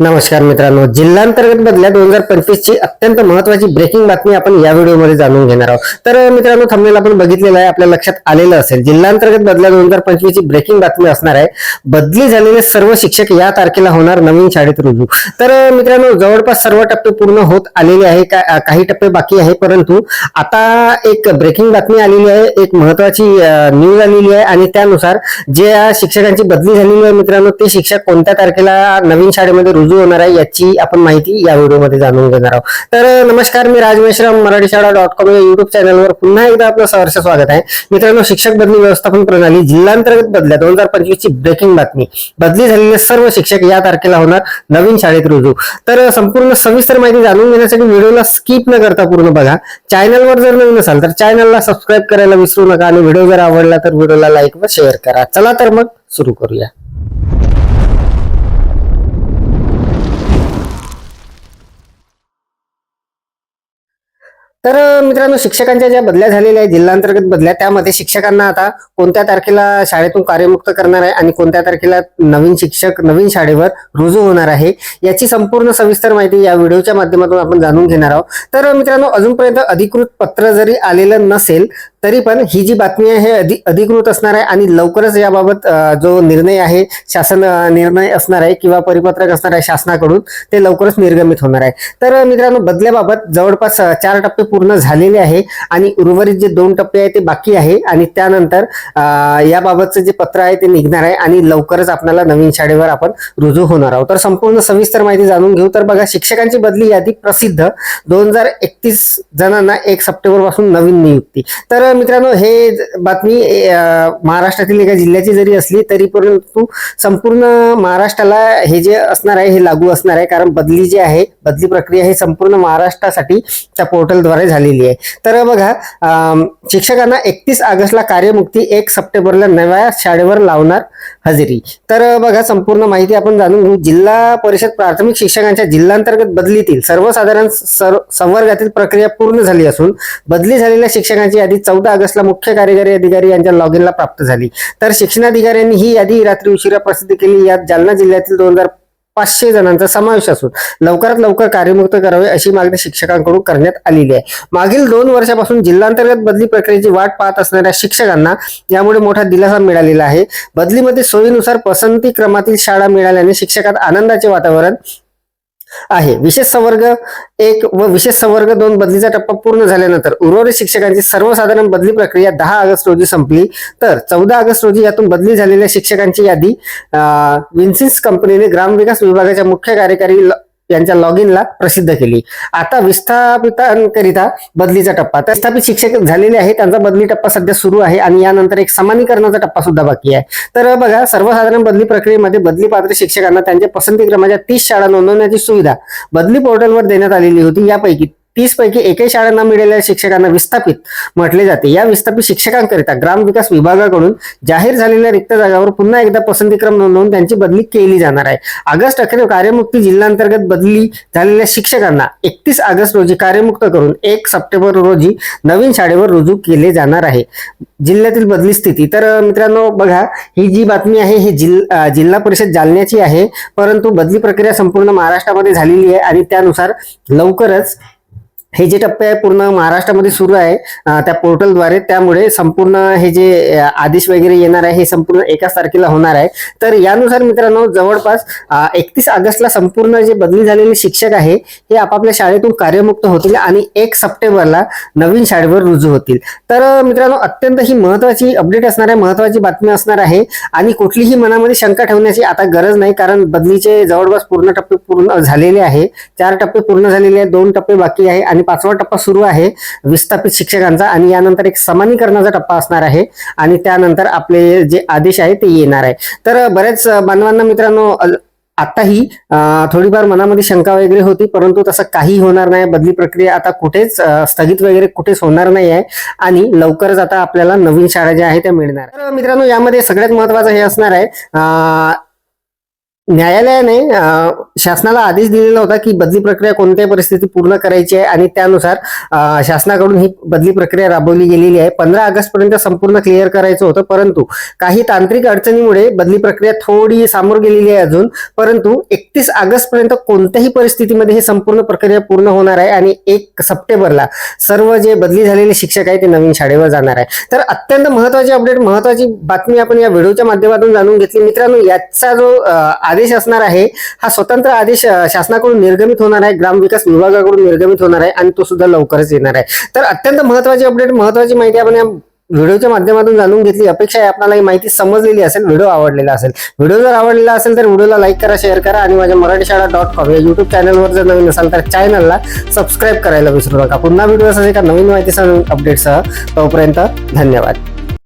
नमस्कार मित्रांनो जिल्हांतर्गत बदल्या दोन हजार पंचवीस ची अत्यंत महत्वाची ब्रेकिंग बातमी आपण या व्हिडिओमध्ये जाणून घेणार आहोत. तर मित्रांनो थंबनेल आपण बघितलेलं आहे आपल्या लक्षात आलेलं असेल जिल्हांतर्गत बदल्या दोन हजार पंचवीस ची ब्रेकिंग बातमी असणार आहे. बदली झालेले सर्व शिक्षक या तारखेला होणार नवीन शाळेत रुजू. तर मित्रांनो जवळपास सर्व टप्पे पूर्ण होत आलेले आहे का- काही टप्पे बाकी आहे परंतु आता एक ब्रेकिंग बातमी आलेली आहे एक महत्वाची न्यूज आलेली आहे आणि त्यानुसार जे शिक्षकांची बदली झालेली आहे मित्रांनो ते शिक्षक कोणत्या तारखेला नवीन शाळेमध्ये रुजू होणार आहे याची आपण माहिती या व्हिडिओमध्ये जाणून घेणार आहोत. तर नमस्कार मी राजमेश्राम मराठी शाळा डॉट कॉम या युट्यूब चॅनलवर पुन्हा एकदा आपलं सहर्ष स्वागत आहे. मित्रांनो शिक्षक बदली व्यवस्थापन प्रणाली जिल्हांतर्गत बदल्या. दोन हजार पंचवीस ची ब्रेकिंग बातमी. बदली झालेले सर्व शिक्षक या तारखेला होणार नवीन शाळेत रुजू. तर संपूर्ण सविस्तर माहिती जाणून घेण्यासाठी व्हिडिओला स्किप न करता पूर्ण बघा. चॅनलवर जर नवीन असाल तर चॅनलला सबस्क्राईब करायला विसरू नका आणि व्हिडिओ जर आवडला तर व्हिडिओला लाईक व शेअर करा. चला तर मग सुरू करूया. तर मित्रांनो शिक्षकांच्या ज्या बदल्या झालेल्या आहेत जिल्हांतर्गत बदल्या त्यामध्ये शिक्षकांना आता कोणत्या तारखेला शाळेतून कार्यमुक्त करणार आहे आणि कोणत्या तारखेला नवीन शिक्षक नवीन शाळेवर रुजू होणार आहे याची संपूर्ण सविस्तर माहिती या व्हिडिओच्या माध्यमातून आपण जाणून घेणार आहोत. तर मित्रांनो अजूनपर्यंत अधिकृत पत्र जरी आलेलं नसेल तरी पण ही जी बातमी आहे हे अधि अधिकृत असणार आहे आणि लवकरच याबाबत जो निर्णय आहे शासन निर्णय असणार आहे किंवा परिपत्रक असणार आहे शासनाकडून ते लवकरच निर्गमित होणार आहे. तर मित्रांनो बदल्याबाबत जवळपास चार टप्पे पूर्ण झालेले आहे आणि उर्वरित जे दोन टप्पे आहे ते बाकी आहे आणि त्यानंतर याबाबतचं जे पत्र आहे ते निघणार आहे आणि लवकरच आपल्याला नवीन शाळेवर आपण रुजू होणार आहोत. तर संपूर्ण सविस्तर माहिती जाणून घेऊ. तर बघा शिक्षकांची बदली यादी प्रसिद्ध. दोन हजार एकतीस जणांना एक सप्टेंबरपासून नवीन नियुक्ती. तर मित्रांनो हे बातमी महाराष्ट्रातील एका जिल्ह्याची जरी असली तरी परंतु संपूर्ण महाराष्ट्राला हे जे असणार आहे हे लागू असणार आहे. कारण बदली जी आहे बदली प्रक्रिया हे संपूर्ण महाराष्ट्रासाठी त्या पोर्टलद्वारे झालेली आहे. तर बघा शिक्षकांना एकतीस ऑगस्टला कार्यमुक्ती एक सप्टेंबरला नव्या शाळेवर लावणार हजेरी. तर बघा संपूर्ण माहिती आपण जाणून घेऊ. जिल्हा परिषद प्राथमिक शिक्षकांच्या जिल्हांतर्गत बदलीतील सर्वसाधारण संवर्गातील प्रक्रिया पूर्ण झाली असून बदली झालेल्या शिक्षकांची यादी चौदा ऑगस्टला मुख्य कार्यकारी अधिकारी यांच्या लॉग इनला प्राप्त झाली. तर शिक्षणाधिकाऱ्यांनी ही यादी रात्री उशिरा प्रसिद्ध केली. यात जालना जिल्ह्यातील दोन हजार पाचशे जणांचा समावेश असून लवकरात लवकर कार्यमुक्त करावे अशी मागणी शिक्षकांकडून करण्यात आलेली आहे. मागील दोन वर्षापासून जिल्हांतर्गत बदली प्रक्रियेची वाट पाहत असणाऱ्या शिक्षकांना यामुळे मोठा दिलासा मिळालेला आहे. बदलीमध्ये सोयीनुसार पसंती क्रमातील शाळा मिळाल्याने शिक्षकात आनंदाचे वातावरण आहे. विशेष संवर्ग एक व विशेष संवर्ग दोन बदलीचा टप्पा पूर्ण झाल्यानंतर उर्वरित शिक्षकांची सर्वसाधारण बदली प्रक्रिया दहा ऑगस्ट रोजी संपली. तर चौदा ऑगस्ट रोजी यातून बदली झालेल्या शिक्षकांची यादी अं, विन्सिन्स कंपनीने ग्रामविकास विभागाच्या मुख्य कार्यकारी यांच्या लॉग इनला प्रसिद्ध केली. आता विस्थापितांकरिता बदलीचा टप्पा. तर विस्थापित शिक्षक झालेले आहे त्यांचा बदली टप्पा सध्या सुरू आहे आणि यानंतर एक समानीकरणाचा टप्पा सुद्धा बाकी आहे. तर बघा सर्वसाधारण बदली प्रक्रियेमध्ये बदली पात्र शिक्षकांना त्यांच्या पसंती क्रमाच्या तीस शाळा नोंदवण्याची सुविधा बदली पोर्टलवर देण्यात आलेली होती. यापैकी तीस पैकी एकही शाळांना मिळालेल्या शिक्षकांना विस्थापित म्हटले जाते. या विस्थापित शिक्षकांकरिता ग्रामविकास विभागाकडून जाहीर झालेल्या रिक्त जागावर पुन्हा एकदा पसंतीक्रम नोंदवून त्यांची बदली केली जाणार आहे. ऑगस्ट अखेर कार्यमुक्ती जिल्हांतर्गत बदली झालेल्या शिक्षकांना एकतीस ऑगस्ट रोजी कार्यमुक्त करून एक सप्टेंबर रोजी नवीन शाळेवर रुजू केले जाणार आहे. जिल्ह्यातील बदली स्थिती तर मित्रांनो बघा ही जी बातमी आहे ही जिल जिल्हा परिषद जालन्याची आहे परंतु बदली प्रक्रिया संपूर्ण महाराष्ट्रामध्ये झालेली आहे आणि त्यानुसार लवकरच हे जे टप्पे आहे पूर्ण महाराष्ट्रामध्ये सुरू आहे त्या पोर्टलद्वारे. त्यामुळे संपूर्ण हे जे आदेश वगैरे येणार आहे हे संपूर्ण एकाच तारखेला होणार आहे. तर यानुसार मित्रांनो जवळपास एकतीस ऑगस्टला संपूर्ण जे बदली झालेले शिक्षक आहे हे आपापल्या शाळेतून कार्यमुक्त होतील आणि एक सप्टेंबरला नवीन शाळेवर रुजू होतील. तर मित्रांनो अत्यंत ही महत्वाची अपडेट असणार आहे महत्वाची बातमी असणार आहे आणि कुठलीही मनामध्ये शंका ठेवण्याची आता गरज नाही कारण बदलीचे जवळपास पूर्ण टप्पे पूर्ण झालेले आहे. चार टप्पे पूर्ण झालेले आहेत दोन टप्पे बाकी आहे आणि पाचवा टप्पा सुरू आहे विस्थापित शिक्षकांचा आणि यानंतर एक समानीकरणाचा टप्पा असणार आहे आणि त्यानंतर आपले जे आदेश आहे ते येणार आहे. तर बऱ्याच बांधवांना मित्रांनो आताही थोडीफार मनामध्ये शंका वगैरे होती परंतु तसं काही होणार नाही. बदली प्रक्रिया आता कुठेच स्थगित वगैरे कुठेच होणार नाही आहे आणि लवकरच आता आपल्याला नवीन शाळा ज्या आहे त्या मिळणार. तर मित्रांनो यामध्ये सगळ्यात महत्वाचं हे असणार आहे न्यायालयाने शासनाला आदेश दिलेला होता की बदली प्रक्रिया कोणत्याही परिस्थिती पूर्ण करायची आहे आणि त्यानुसार शासनाकडून ही बदली प्रक्रिया राबवली गेलेली आहे. पंधरा ऑगस्ट पर्यंत संपूर्ण क्लिअर करायचं होतं परंतु काही तांत्रिक अडचणीमुळे बदली प्रक्रिया थोडी सामोर गेलेली आहे अजून. परंतु एकतीस ऑगस्ट पर्यंत कोणत्याही परिस्थितीमध्ये हे संपूर्ण प्रक्रिया पूर्ण होणार आहे आणि एक सप्टेंबरला सर्व जे बदली झालेले शिक्षक आहे ते नवीन शाळेवर जाणार आहे. तर अत्यंत महत्वाची अपडेट महत्वाची बातमी आपण या व्हिडिओच्या माध्यमातून जाणून घेतली. मित्रांनो याचा जो आदेश आदेश असणार आहे. हा स्वतंत्र आदेश शासनाकडून निर्गमित होणार आहे ग्रामविकास विभागाकडून निर्गमित होणार आहे आणि तो सुद्धा लवकरच येणार आहे. तर अत्यंत महत्वाची अपडेट महत्वाची माहिती आपण या व्हिडिओच्या माध्यमातून जाणून घेतली. अपेक्षा आहे आपल्याला ही माहिती समजलेली असेल व्हिडिओ आवडलेला असेल. व्हिडिओ जर आवडलेला असेल तर व्हिडिओला लाईक करा शेअर करा आणि माझ्या मराठी शाळा डॉट कॉम या युट्यूब चॅनलवर जर नवीन असाल तर चॅनलला सबस्क्राईब करायला विसरू नका. पुन्हा व्हिडिओ असेल एका नवीन माहितीसह नवीन अपडेटसह तोपर्यंत धन्यवाद.